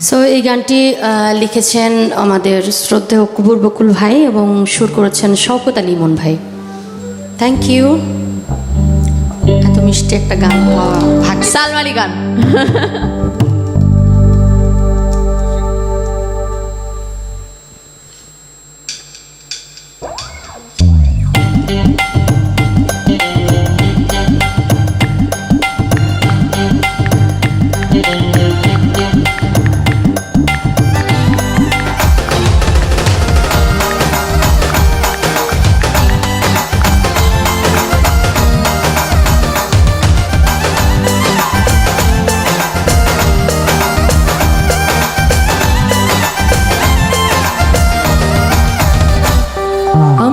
So এই গানটি লিখেছেন আমাদের শ্রদ্ধেয় কবুর বকুল ভাই এবং সুর করেছেন শওকত আলী মন ভাই। থ্যাংক ইউ এত মিষ্টি একটা গান ভাগ গান।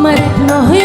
আমার নহে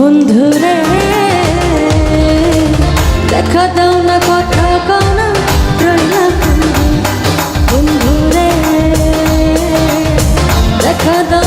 বন্ধুরে দেখা দাও না কথা কও না রইলাম বন্ধুরে দেখা দাও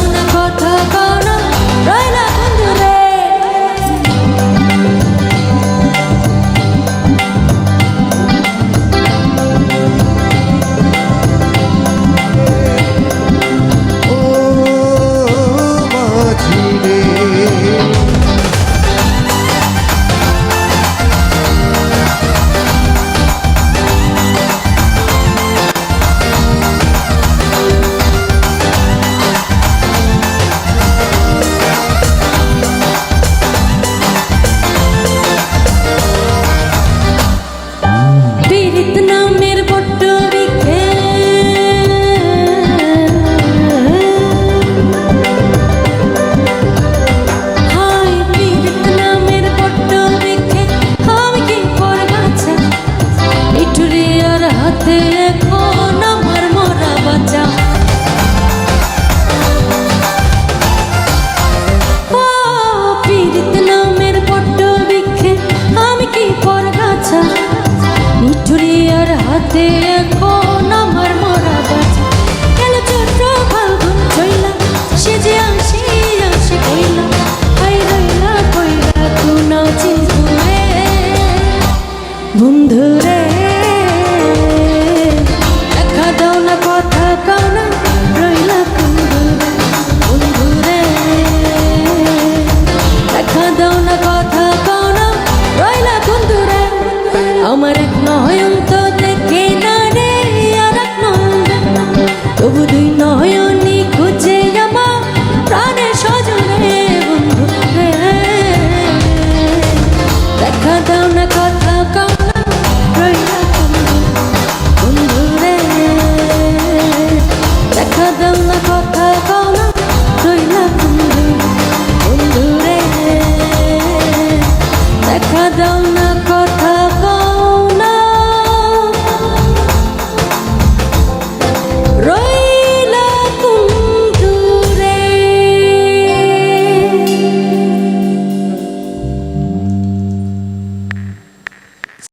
বন্ধুরা